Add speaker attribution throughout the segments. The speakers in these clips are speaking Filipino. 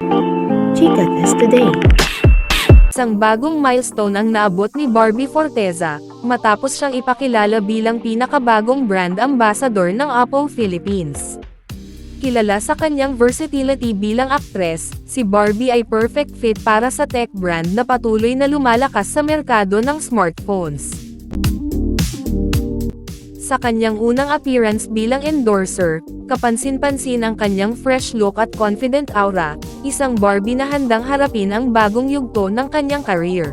Speaker 1: Chica Test Today.
Speaker 2: Isang bagong milestone ang naabot ni Barbie Forteza, matapos siyang ipakilala bilang pinakabagong brand ambassador ng Apple Philippines. Kilala sa kanyang versatility bilang aktres, si Barbie ay perfect fit para sa tech brand na patuloy na lumalakas sa merkado ng smartphones. Sa kanyang unang appearance bilang endorser, kapansin-pansin ang kanyang fresh look at confident aura, isang Barbie na handang harapin ang bagong yugto ng kanyang career.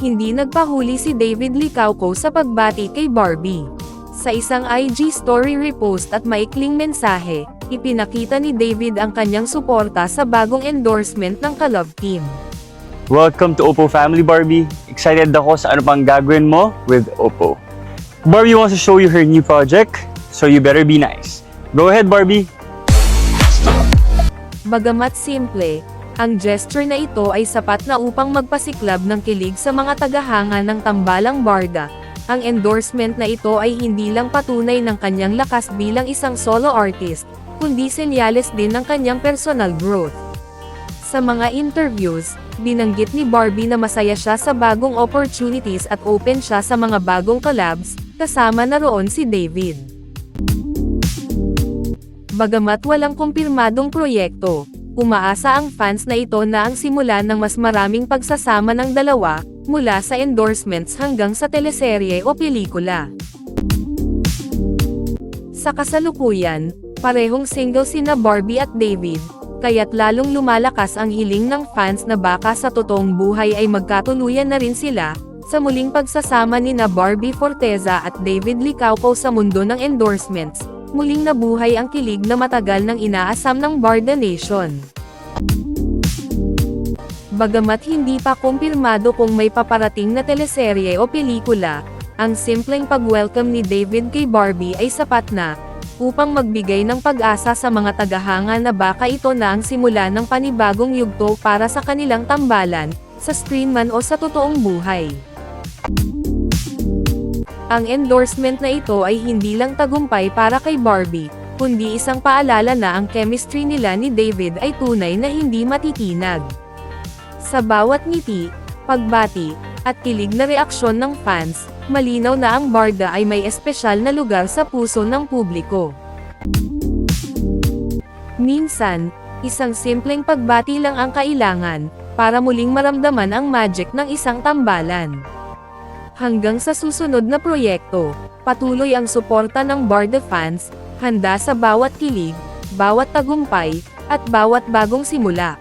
Speaker 2: Hindi nagpahuli si David Licauco sa pagbati kay Barbie. Sa isang IG story repost at maikling mensahe, ipinakita ni David ang kanyang suporta sa bagong endorsement ng Kalove Team.
Speaker 3: Welcome to Oppo Family Barbie. Excited ako sa ano pang gagawin mo with Oppo. Barbie wants to show you her new project, so you better be nice. Go ahead, Barbie.
Speaker 2: Bagamat simple, ang gesture na ito ay sapat na upang magpasiklab ng kilig sa mga tagahanga ng tambalang barda. Ang endorsement na ito ay hindi lang patunay ng kanyang lakas bilang isang solo artist, kundi senyales din ng kanyang personal growth. Sa mga interviews, binanggit ni Barbie na masaya siya sa bagong opportunities at open siya sa mga bagong collabs, kasama na roon si David. Bagamat walang kumpirmadong proyekto, umaasa ang fans na ito na ang simula ng mas maraming pagsasama ng dalawa, mula sa endorsements hanggang sa teleserye o pelikula. Sa kasalukuyan, parehong single sina Barbie at David, kaya't lalong lumalakas ang hiling ng fans na baka sa totoong buhay ay magkatuluyan na rin sila, sa muling pagsasama ni na Barbie Forteza at David Licauco sa mundo ng endorsements, muling nabuhay ang kilig na matagal nang inaasam ng Barda Nation. Bagamat hindi pa kumpirmado kung may paparating na teleserye o pelikula, ang simpleng pag-welcome ni David kay Barbie ay sapat na, upang magbigay ng pag-asa sa mga tagahanga na baka ito na ang simula ng panibagong yugto para sa kanilang tambalan, sa screen man o sa totoong buhay. Ang endorsement na ito ay hindi lang tagumpay para kay Barbie, kundi isang paalala na ang chemistry nila ni David ay tunay na hindi matitinag. Sa bawat ngiti, pagbati, at kilig na reaksyon ng fans, malinaw na ang Barda ay may espesyal na lugar sa puso ng publiko. Minsan, isang simpleng pagbati lang ang kailangan, para muling maramdaman ang magic ng isang tambalan. Hanggang sa susunod na proyekto, patuloy ang suporta ng Barda fans, handa sa bawat kilig, bawat tagumpay, at bawat bagong simula.